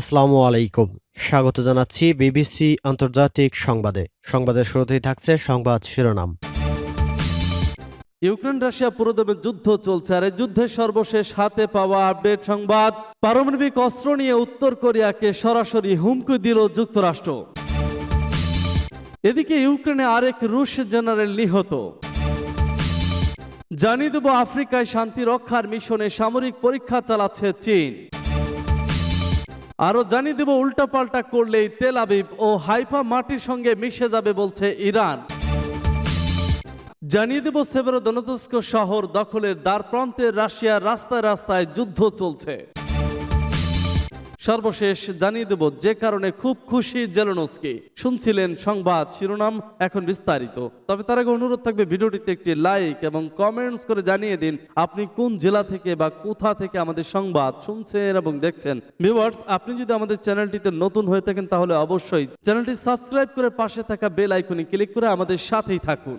আসসালামু আলাইকুম। স্বাগত জানাচ্ছি বিবিসি আন্তর্জাতিক সংবাদে। সংবাদের শুরুতেই থাকছে সংবাদ শিরোনাম। ইউক্রেন রাশিয়া পুরোদমে যুদ্ধ চলছে আর এই যুদ্ধের সর্বশেষ হাতে পাওয়া আপডেট সংবাদ। পারমাণবিক অস্ত্র নিয়ে উত্তর কোরিয়াকে সরাসরি হুমকি দিল যুক্তরাষ্ট্র। এদিকে ইউক্রেনে আরেক রুশ জেনারেল নিহত। জানিয়ে দেব আফ্রিকায় শান্তি রক্ষার মিশনে সামরিক পরীক্ষা চালাচ্ছে চীন। আরও জানিয়ে দেব, উল্টাপাল্টা করলেই তেল আবিব ও হাইফা মাটির সঙ্গে মিশে যাবে বলছে ইরান। জানিয়ে দেব সেভেরোদনতস্ক শহর দখলের দ্বার প্রান্তে রাশিয়ার রাস্তায় রাস্তায় যুদ্ধ চলছে। সর্বশেষ জানিয়ে দেব যে কারণে খুব খুশি জেলনস্কি। শুনছিলেন সংবাদ শিরোনাম, এখন বিস্তারিত। তবে তার আগে অনুরোধ থাকবে ভিডিওটিতে একটি লাইক এবং কমেন্টস করে জানিয়ে দিন আপনি কোন জেলা থেকে বা কোথা থেকে আমাদের সংবাদ শুনছেন এবং দেখছেন। ভিউয়ার্স, আপনি যদি আমাদের চ্যানেলটিতে নতুন হয়ে থাকেন তাহলে অবশ্যই চ্যানেলটি সাবস্ক্রাইব করে পাশে থাকা বেল আইকনে ক্লিক করে আমাদের সাথেই থাকুন।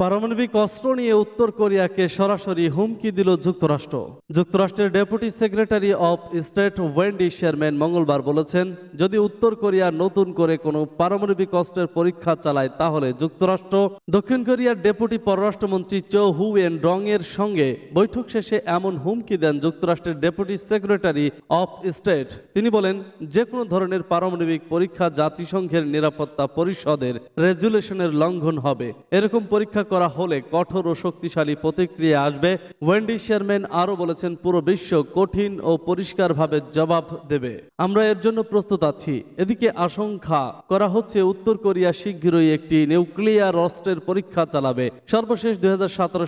পারমাণবিক অস্ত্র নিয়ে উত্তর কোরিয়াকে সরাসরি হুমকি দিল যুক্তরাষ্ট্র। যুক্তরাষ্ট্রের deputy secretary of state Wendy Sherman মঙ্গলবার বলেছেন, যদি উত্তর কোরিয়া নতুন করে কোনো পারমাণবিক অস্ত্রের পরীক্ষা চালায়, তাহলে যুক্তরাষ্ট্র, দক্ষিণ কোরিয়ার ডেপুটি পররাষ্ট্রমন্ত্রী চো হু এন ডং এর সঙ্গে বৈঠক শেষে এমন হুমকি দেন যুক্তরাষ্ট্রের ডেপুটি সেক্রেটারি অফ স্টেট। তিনি বলেন, যে কোনো ধরনের পারমাণবিক পরীক্ষা জাতিসংঘের নিরাপত্তা পরিষদের রেজুলেশনের লঙ্ঘন হবে। এরকম পরীক্ষা করা হলে কঠোর ও শক্তিশালী প্রতিক্রিয়া আসবে। ওয়েন্ডি চেয়ারম্যান আরও বলেছেন, পুরো বিশ্ব কঠিন ও পরিষ্কারভাবে জবাব দেবে। আমরা এর জন্য প্রস্তুত আছি। এদিকে আশঙ্কা করা হচ্ছে, উত্তর কোরিয়া শীঘ্রই একটি নিউক্লিয়ার অস্ত্রের পরীক্ষা চালাবে। সর্বশেষ দুই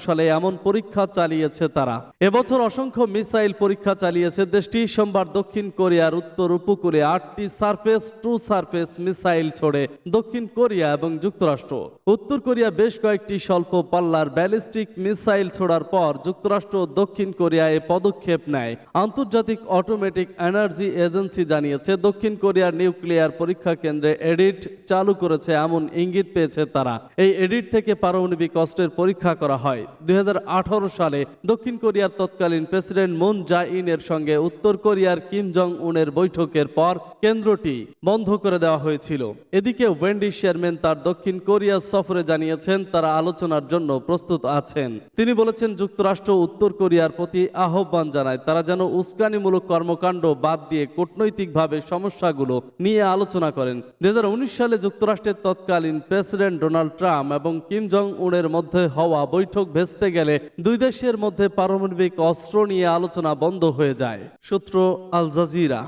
সালে এমন পরীক্ষা চালিয়েছে তারা। এবছর অসংখ্য মিসাইল পরীক্ষা চালিয়েছে দেশটি। সোমবার দক্ষিণ কোরিয়ার উত্তর উপকূলে আটটি সারফেস, টু সারফেস মিসাইল ছড়ে দক্ষিণ কোরিয়া এবং যুক্তরাষ্ট্র। উত্তর কোরিয়া বেশ কয়েকটি স্বল্প পাল্লার ব্যালিস্টিক মিসাইল ছোড়ার পর যুক্তরাষ্ট্র দক্ষিণ কোরিয়া এ পদক্ষেপ নেয়। আন্তর্জাতিক অটোমেটিক এনার্জি এজেন্সি জানিয়েছে, দক্ষিণ কোরিয়ার নিউক্লিয়ার পরীক্ষা কেন্দ্রে এডিট চালু করেছে এমন ইঙ্গিত পেয়েছে তারা। এই এডিট থেকে পারমাণবিক অস্ত্রের পরীক্ষা করা হয়। দুই হাজার আঠারো সালে দক্ষিণ কোরিয়ার তৎকালীন প্রেসিডেন্ট মুন জা ইনের সঙ্গে উত্তর কোরিয়ার কিম জং উনের বৈঠকের পর কেন্দ্রটি বন্ধ করে দেওয়া হয়েছিল। এদিকে ওয়েন্ডি চেয়ারম্যান তার দক্ষিণ কোরিয়া সফরে জানিয়েছেন, তারা আলোচনার জন্য প্রস্তুত আছেন। তিনি বলেছেন, যুক্তরাষ্ট্র উত্তর কোরিয়ার প্রতি আহ্বান জানায়, তারা যেন উস্কানিমূলক কর্মকাণ্ড বাদ দিয়ে কূটনৈতিকভাবে সমস্যাগুলো নিয়ে আলোচনা করেন। দুই হাজার উনিশ সালে যুক্তরাষ্ট্রের তৎকালীন প্রেসিডেন্ট ডোনাল্ড ট্রাম্প এবং কিম জং উনের মধ্যে হওয়া বৈঠক ভেস্তে গেলে দুই দেশের মধ্যে পারমাণবিক অস্ত্র নিয়ে আলোচনা বন্ধ হয়ে যায়। সূত্র আল জাজিরা।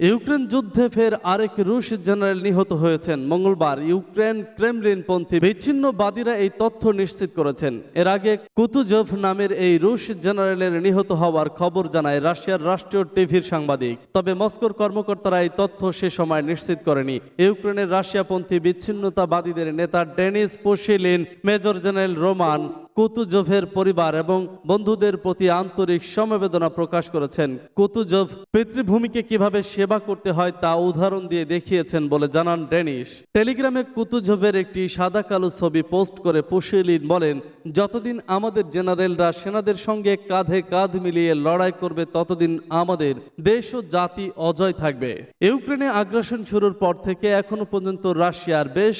ইউক্রেন যুদ্ধে ফের আরেক রুশ জেনারেল নিহত হয়েছেন। মঙ্গলবার ইউক্রেন ক্রেমলিনপন্থী বিচ্ছিন্নবাদীরা এই তথ্য নিশ্চিত করেছেন। এর আগে কুতুজভ নামের এই রুশ জেনারেলের নিহত হওয়ার খবর জানায় রাশিয়ার রাষ্ট্রীয় টিভির সাংবাদিক। তবে মস্কোর কর্মকর্তারা এই তথ্য সে সময় নিশ্চিত করেনি। ইউক্রেনের রাশিয়াপন্থী বিচ্ছিন্নতাবাদীদের নেতা Denis Pushilin, major general Roman কুতুজভের পরিবার এবং বন্ধুদের প্রতি আন্তরিক সমবেদনা প্রকাশ করেছেন। কুতুজভ পিতৃভূমিকে কীভাবে সেবা করতে হয় তা উদাহরণ দিয়ে দেখিয়েছেন বলে জানান ডেনিস টেলিগ্রামে কুতুজভের একটি সাদা কালো ছবি পোস্ট করে পুশিলিন বলেন, যতদিন আমাদের জেনারেলরা সেনাদের সঙ্গে কাঁধে কাঁধ মিলিয়ে লড়াই করবে, ততদিন আমাদের দেশ ও জাতি অজয় থাকবে। ইউক্রেনে আগ্রাসন শুরুর পর থেকে এখনও পর্যন্ত রাশিয়ার বেশ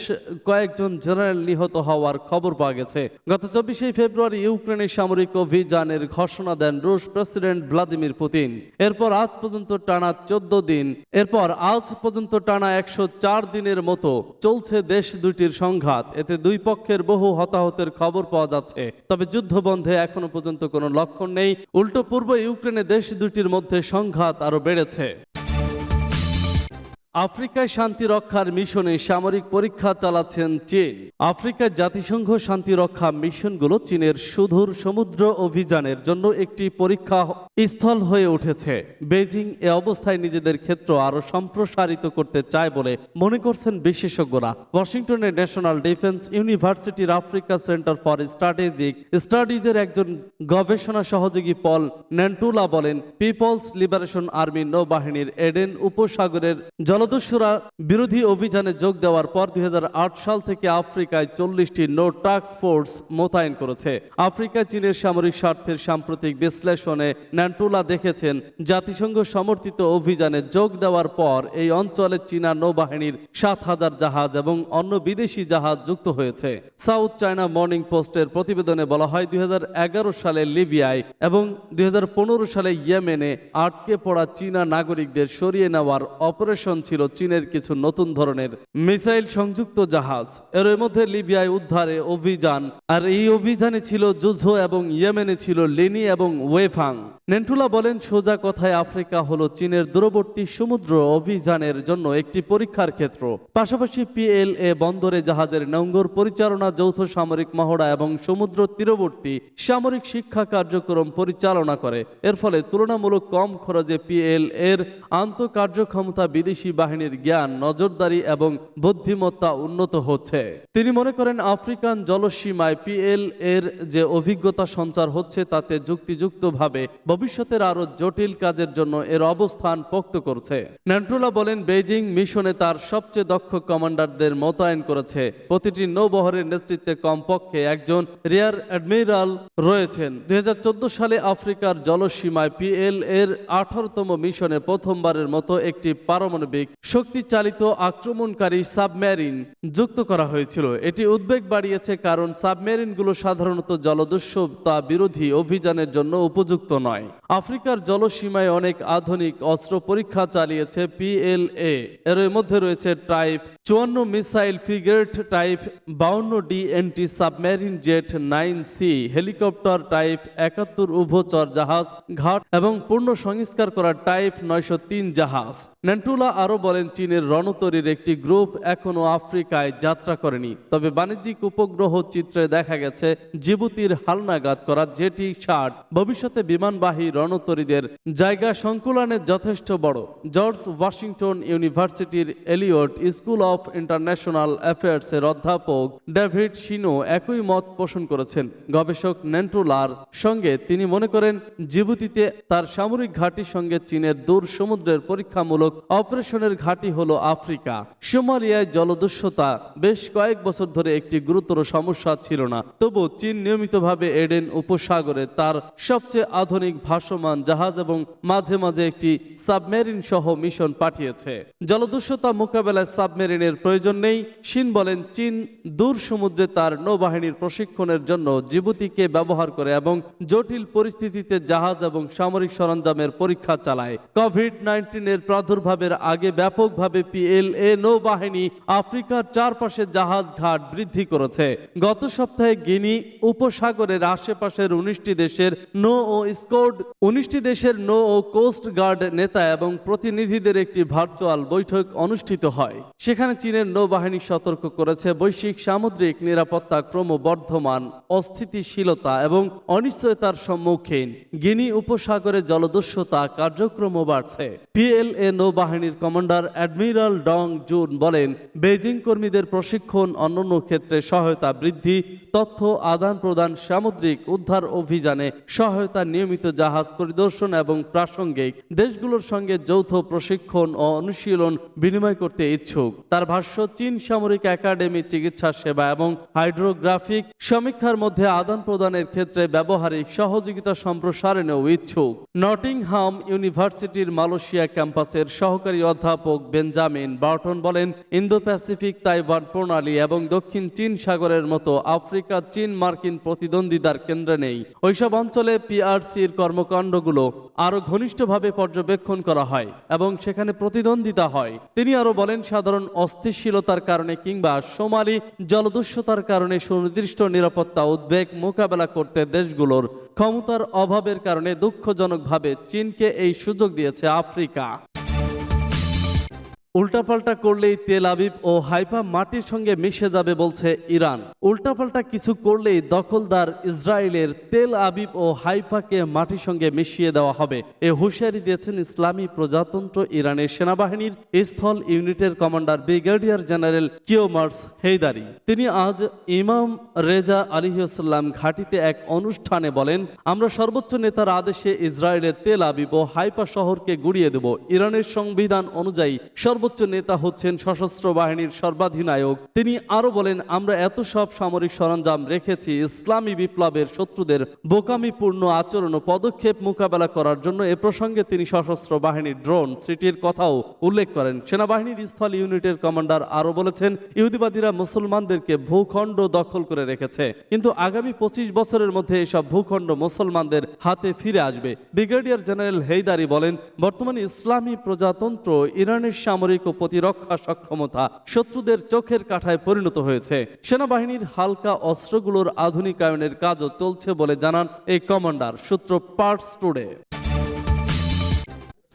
কয়েকজন জেনারেল নিহত হওয়ার খবর পাওয়া গেছে। গত চব্বিশে ফেব্রুয়ারি ইউক্রেনের সামরিক অভিযানের ঘোষণা দেন রুশ প্রেসিডেন্ট ভ্লাদিমির পুতিন। এরপর আজ পর্যন্ত টানা চোদ্দ দিন, এরপর আজ পর্যন্ত টানা একশো চার দিনের মতো চলছে দেশ দুটির সংঘাত। এতে দুই পক্ষের বহু হতাহতের খবর পাওয়া যাচ্ছে। তবে যুদ্ধ বন্ধে এখনও পর্যন্ত কোনো লক্ষণ নেই। উল্টো পূর্ব ইউক্রেনে দেশ দুটির মধ্যে সংঘাত আরও বেড়েছে। আফ্রিকায় শান্তি রক্ষার মিশনে সামরিক পরীক্ষা চালাচ্ছেন চীন। আফ্রিকায় জাতিসংঘ শান্তি রক্ষা মিশনগুলো চীনের সুদূর সমুদ্র অভিযানের জন্য একটি পরীক্ষা স্থল হয়ে উঠেছে। বেজিং এ অবস্থায় নিজেদের ক্ষেত্র আরও সম্প্রসারিত করতে চায় বলে মনে করছেন বিশেষজ্ঞরা। ওয়াশিংটনের ন্যাশনাল ডিফেন্স ইউনিভার্সিটির আফ্রিকা সেন্টার ফর স্ট্র্যাটেজিক স্টাডিজের একজন গবেষণা সহযোগী পল ন্যান্টুলা বলেন, পিপলস লিবারেশন আর্মি নৌবাহিনীর এডেন উপসাগরের জলদস্যুরা বিরোধী অভিযানে যোগ দেওয়ার পর দুই হাজার আট সাল থেকে আফ্রিকায় চল্লিশটি নো টাস্ক ফোর্স মোতায়েন করেছে। আফ্রিকায় চীনের সামরিক স্বার্থের সাম্প্রতিক বিশ্লেষণে ন্যান্টুলা দেখেছেন, জাতিসংঘ সমর্থিত অভিযানে যোগ দেওয়ার পর এই অঞ্চলে চীনা নৌবাহিনীর সাত হাজার জাহাজ এবং অন্য বিদেশি জাহাজ যুক্ত হয়েছে। সাউথ চায়না মর্নিং পোস্টের প্রতিবেদনে বলা হয়, দুই হাজার এগারো সালে লিবিয়ায় এবং দুই হাজার পনেরো সালে ইয়েমেনে আটকে পড়া চীনা নাগরিকদের সরিয়ে নেওয়ার অপারেশন ছিল চীনের কিছু নতুন ধরনের মিসাইল সংযুক্ত জাহাজ। এর মধ্যে লিবিয়ায় উদ্ধারে অভিযান। আর এই অভিযানে ছিল জুঝো এবং ইয়েমেনে ছিল লিনি এবং ওয়েফাং। নেন্টুলা বলেন, সোজা কথায় আফ্রিকা হলো চীনের দূরবর্তী সমুদ্র অভিযানের জন্য একটি পরীক্ষার ক্ষেত্র। পাশাপাশি পিএলএ বন্দরে জাহাজের নোঙ্গর পরিচালনা, যৌথ সামরিক মহড়া এবং সমুদ্র তীরবর্তী সামরিক শিক্ষা কার্যক্রম পরিচালনা করে। এর ফলে তুলনামূলক কম খরচে পিএল এর আন্তঃকার্যক্ষমতা বিদেশি বাহিনীর জ্ঞান, নজরদারি এবং বুদ্ধিমত্তা উন্নত হচ্ছে। তিনি মনে করেন আফ্রিকান জলসীমায় পিএল এর যে অভিজ্ঞতা সঞ্চার হচ্ছে, তাতে যুক্তিযুক্তভাবে ভবিষ্যতের আরও জটিল কাজের জন্য এর অবস্থান পোক্ত করছে। ন্যান্ট্রোলা বলেন বেজিং মিশনে তার সবচেয়ে দক্ষ কমান্ডারদের মোতায়েন করেছে। প্রতিটি নৌবহরের নেতৃত্বে কমপক্ষে একজন রিয়ার অ্যাডমিরাল রয়েছেন। দুই হাজার চোদ্দ সালে আফ্রিকার জলসীমায় পিএল এর আঠারোতম মিশনে প্রথমবারের মতো একটি পারমাণবিক শক্তি চালিত আক্রমণকারী সাবমেরিন যুক্ত করা হয়েছিল। এটি উদ্বেগ বাড়িয়েছে কারণ সাবমেরিনগুলো সাধারণত জলদস্যুতা বিরোধী অভিযানের জন্য উপযুক্ত নয়। আফ্রিকার জলসীমায় অনেক আধুনিক অস্ত্র পরীক্ষা চালিয়েছে পিএলএ। এর মধ্যে রয়েছে টাইপ চুয়ান্ন মিসাইল ফ্রিগেট, টাইপ বাউন্ন D anti submarine jet nine C, helicopter type একাত্তর উভচর জাহাজ, ঘাট এবং পূর্ণ সংস্কার করা টাইপ নয়শো তিন জাহাজ। নেন্টুলা আরও বলেন, চীনের রণতরীর একটি গ্রুপ এখনও আফ্রিকায় যাত্রা করেনি। তবে বাণিজ্যিক উপগ্রহ চিত্রে দেখা গেছে, জিবুতির হালনাগাদ করা জেটি ষাট, ভবিষ্যতে বিমানবাহী রণতরীদের জায়গা সংকুলনের যথেষ্ট বড়। জর্জ ওয়াশিংটন ইউনিভার্সিটির এলিয়ট স্কুল অফ ইন্টারন্যাশনাল অ্যাফেয়ার্সের অধ্যাপক ডেভিড শিনো একই মত পোষণ করেছেন। গবেষক নেন্টুলার সঙ্গে তিনি মনে করেন, জিবুতিতে তার সামরিক ঘাঁটির সঙ্গে চীনের দূর সমুদ্রের পরীক্ষামূলক অপারেশনের ঘাঁটি হল আফ্রিকা। সোমালিয়ায় জলদস্যুতা। বেশ কয়েক বছর ধরে একটি গুরুতর সমস্যা ছিল না। তবু চীন নিয়মিতভাবে এডেন উপসাগরে তার সবচেয়ে আধুনিক ভাসমান জাহাজ এবং মাঝে মাঝে একটি সাবমেরিন সহ মিশন পাঠিয়েছে। জলদস্যুতা মোকাবেলায় সাবমেরিনের প্রয়োজন নেই। শিন বলেন, চীন দূর সমুদ্রে তার নৌবাহিনীর প্রশিক্ষণের জন্য জিবুতিকে ব্যবহার করে এবং জটিল পরিস্থিতিতে জাহাজ এবং সামরিক সরঞ্জামের পরীক্ষা চালায়। কোভিড নাইন্টিনের প্রাদুর্ভাবের আগে ব্যাপকভাবে পিএলএ নৌবাহিনী আফ্রিকার চারপাশে জাহাজ ঘাট বৃদ্ধি করেছে। গত সপ্তাহে গিনি উপসাগরের আশেপাশের উনিশটি দেশের নৌ ও স্কোড উনিশটি দেশের নৌ ও কোস্ট গার্ড নেতা এবং প্রতিনিধিদের একটি ভার্চুয়াল বৈঠক অনুষ্ঠিত হয়। সেখানে চীনের নৌবাহিনী সতর্ক করেছে বৈশ্বিক সামুদ্রিক নিরাপত্তা ক্রমবর্ধমান, অস্থিতিশীলতা এবং অনিশ্চয়তার সম্মুখীন। গিনি উপসাগরে জলদস্যুতা কার্যক্রম বাড়ছে। পিএলএ নৌবাহিনীর কমান্ডার অ্যাডমিরাল ডং জুন বলেন বেজিং কর্মীদের প্রশিক্ষণ অন্যান্য ক্ষেত্রে সহায়তা বৃদ্ধি, তথ্য আদান প্রদান, সামুদ্রিক উদ্ধার অভিযানে সহায়তা, নিয়মিত জাহাজ পরিদর্শন এবং প্রাসঙ্গিক দেশগুলোর সঙ্গে যৌথ প্রশিক্ষণ ও অনুশীলন বিনিময় করতে ইচ্ছুক। তার ভাষ্য, চীন সামরিক একাডেমি চিকিৎসা সেবা এবং হাইড্রোগ্রাফিক সমীক্ষার মধ্যে আদান প্রদানের ক্ষেত্রে ব্যবহারিক সহযোগিতা সম্প্রসারণেও ইচ্ছুক। নটিংহাম ইউনিভার্সিটির মালয়েশিয়া ক্যাম্পাসের সহকারী অধ্যাপক বেঞ্জামিন বার্টন বলেন ইন্দো প্যাসিফিক তাইওয়ান প্রণালী এবং দক্ষিণ চীন সাগরের মতো আফ্রিকা চীন মার্কিন প্রতিদ্বন্দ্বিতার কেন্দ্রে নেই। ওইসব অঞ্চলে পিআরসির কর্মকাণ্ডগুলো আরও ঘনিষ্ঠভাবে পর্যবেক্ষণ করা হয় এবং সেখানে প্রতিদ্বন্দ্বিতা হয়। তিনি আরও বলেন, সাধারণ অস্থিতিশীলতার কারণে কিংবা সোমালি জলদস্যুতার কারণে সুনির্দিষ্ট নিরাপত্তা উদ্বেগ মোকাবেলা করতে দেশগুলোর ক্ষমতার অভাবের কারণে দুঃখজনকভাবে চীনকে এই সুযোগ দিয়েছে আফ্রিকা। উল্টাপাল্টা করলেই তেল আবিব ও হাইফা মাটির সঙ্গে মিশে যাবে বলছে ইরান। উল্টাপাল্টা কিছু করলেই দখলদার ইসরায়েলের তেল আবিব ও হাইফাকে মাটির সঙ্গে মিশিয়ে দেওয়া হবে। এ হুঁশিয়ারি দিয়েছেন ইসলামী প্রজাতন্ত্র ইরানের সেনাবাহিনীর স্থল ইউনিটের commander brigadier general Kiomars Heidari. তিনি আজ ইমাম রেজা আলিহাসাল্লাম ঘাটিতে এক অনুষ্ঠানে বলেন, আমরা সর্বোচ্চ নেতার আদেশে ইসরায়েলের তেল আবিব ও হাইফা শহরকে গুড়িয়ে দেব। ইরানের সংবিধান অনুযায়ী সর্বোচ্চ নেতা হচ্ছেন সশস্ত্র বাহিনীর সর্বাধিনায়ক। তিনি আরও বলেন, আমরা এত সব সামরিক সরঞ্জাম রেখেছি ইসলামী বিপ্লবের শত্রুদের বোকামিপূর্ণ আচরণ ও পদক্ষেপ মোকাবেলা করার জন্য। এ প্রসঙ্গে তিনি সশস্ত্র বাহিনীর ড্রোন সিটির কথাও উল্লেখ করেন। সেনাবাহিনীর স্থল ইউনিটের কমান্ডার আরও বলেছেন, ইহুদিবাদীরা মুসলমানদেরকে ভূখণ্ড দখল করে রেখেছে। কিন্তু আগামী পঁচিশ বছরের মধ্যে এসব ভূখণ্ড মুসলমানদের হাতে ফিরে আসবে। ব্রিগেডিয়ার জেনারেল হেইদারি বলেন, বর্তমানে ইসলামী প্রজাতন্ত্র ইরানের সামরিক ও প্রতিরক্ষা সক্ষমতা শত্রুদের চোখের কাঠায় পরিণত হয়েছে। সেনাবাহিনীর হালকা অস্ত্রগুলোর আধুনিকায়নের কাজও চলছে বলে জানান এই কমান্ডার সূত্র পার্টস টুডে।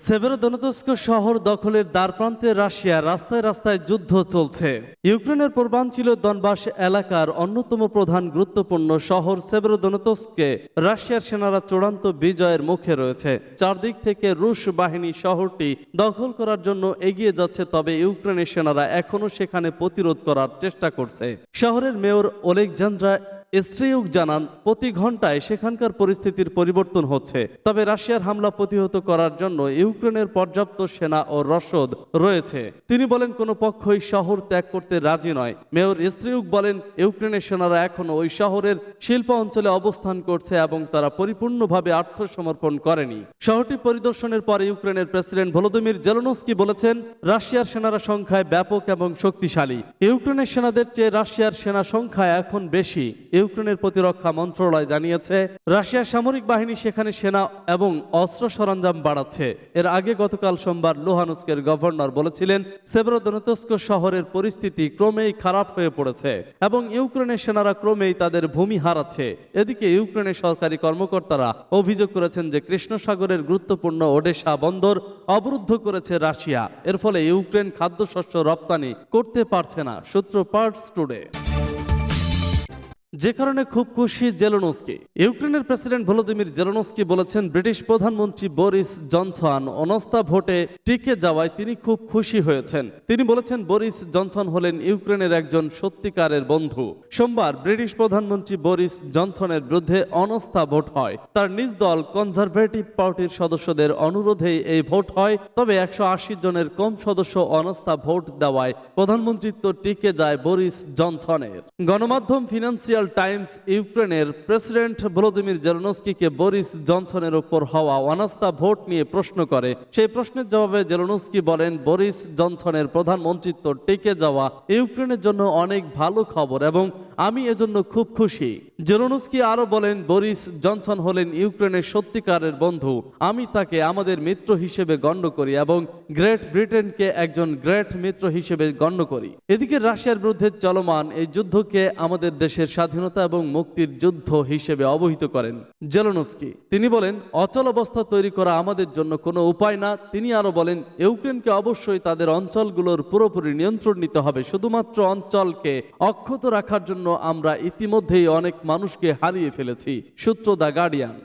সেভেরোদনতস্ক শহর দখলের দ্বারপ্রান্তে রাশিয়া রাস্তায় রাস্তায় যুদ্ধ চলছে। ইউক্রেনের পূর্বাঞ্চল দনবাস এলাকার অন্যতম প্রধান গুরুত্বপূর্ণ শহর সেভেরোদনতস্কে রাশিয়ার সেনারা চূড়ান্ত বিজয়ের মুখে রয়েছে। চারদিক থেকে রুশ বাহিনী শহরটি দখল করার জন্য এগিয়ে যাচ্ছে, তবে ইউক্রেনের সেনারা এখনও সেখানে প্রতিরোধ করার চেষ্টা করছে। শহরের মেয়র ওলেকজান্দ্রা স্ত্রীউক জানান, প্রতি ঘন্টায় সেখানকার পরিস্থিতির পরিবর্তন হচ্ছে। তবে রাশিয়ার হামলা প্রতিহত করার জন্য ইউক্রেনের পর্যাপ্ত সেনা ও রসদ রয়েছে। তিনি বলেন, কোনো পক্ষই শহর ত্যাগ করতে রাজি নয়। মেয়র স্ত্রীউক বলেন, ইউক্রেনের সেনারা এখনও ওই শহরের শিল্প অঞ্চলে অবস্থান করছে এবং তারা পরিপূর্ণভাবে আত্মসমর্পণ করেনি। শহরটি পরিদর্শনের পরে ইউক্রেনের প্রেসিডেন্ট ভলোদিমির জেলনস্কি বলেছেন, রাশিয়ার সেনারা সংখ্যায় ব্যাপক এবং শক্তিশালী। ইউক্রেনের সেনাদের চেয়ে রাশিয়ার সেনা সংখ্যা এখন বেশি। ইউক্রেনের প্রতিরক্ষা মন্ত্রণালয় জানিয়েছে, রাশিয়ার সামরিক বাহিনী সেখানে সেনা এবং অস্ত্র সরঞ্জাম বাড়াচ্ছে। এর আগে গতকাল সোমবার লোহানুস্কের গভর্নর বলেছিলেন, সেভরোদনতস্ক শহরের পরিস্থিতি ক্রমেই খারাপ হয়ে পড়েছে এবং ইউক্রেনের সেনারা ক্রমেই তাদের ভূমি হারাচ্ছে। এদিকে ইউক্রেনের সরকারি কর্মকর্তারা অভিযোগ করেছেন যে কৃষ্ণ সাগরের গুরুত্বপূর্ণ ওডেশা বন্দর অবরুদ্ধ করেছে রাশিয়া। এর ফলে ইউক্রেন খাদ্যশস্য রপ্তানি করতে পারছে না, সূত্র পার্টস টুডে। যে কারণে খুব খুশি জেলোনস্কি। ইউক্রেনের প্রেসিডেন্ট ভলোদিমির জেলোনস্কি বলেছেন, ব্রিটিশ প্রধানমন্ত্রী বরিস জনসন অনাস্থা ভোটে টিকে যাওয়ায় তিনি খুব খুশি হয়েছেন। তিনি বলেছেন, বরিস জনসন হলেন ইউক্রেনের একজন সত্যিকারের বন্ধু। সোমবার ব্রিটিশ প্রধানমন্ত্রী বরিস জনসনের বিরুদ্ধে অনাস্থা ভোট হয়। তার নিজ দল কনজারভেটিভ পার্টির সদস্যদের অনুরোধেই এই ভোট হয়, তবে একশো আশি জনের কম সদস্য অনাস্থা ভোট দেওয়ায় প্রধানমন্ত্রিত্ব টিকে যায় বরিস জনসনের। গণমাধ্যম ফিনান্সিয়াল টাইমস ইউক্রেনের প্রেসিডেন্ট ভলোদিমির জেলনস্কিকে বরিস জনসনের উপর হওয়া অনাস্থা ভোট নিয়ে প্রশ্ন করে। সেই প্রশ্নের জবাবে জেলনস্কি বলেন বরিস জনসনের প্রধানমন্ত্রিত্ব টিকে যাওয়া ইউক্রেনের জন্য অনেক ভালো খবর এবং আমি এজন্য খুব খুশি। জেলনস্কি আরও বলেন, বরিস জনসন হলেন ইউক্রেনের সত্যিকারের বন্ধু। আমি তাকে আমাদের মিত্র হিসেবে গণ্য করি এবং গ্রেট ব্রিটেনকে একজন গ্রেট মিত্র হিসেবে গণ্য করি। এদিকে রাশিয়ার বিরুদ্ধে চলমান এই যুদ্ধকে আমাদের দেশের স্বাধীনতা এবং মুক্তির যুদ্ধ হিসেবে অবহিত করেন জেলনস্কি তিনি বলেন, অচল অবস্থা তৈরি করা আমাদের জন্য কোনো উপায় না। তিনি আরও বলেন, ইউক্রেনকে অবশ্যই তাদের অঞ্চলগুলোর পুরোপুরি নিয়ন্ত্রণ নিতে হবে। শুধুমাত্র অঞ্চলকে অক্ষত রাখার জন্য আমরা ইতিমধ্যেই অনেক মানুষকে হারিয়ে ফেলেছি। সূত্র দ্য গার্ডিয়ান।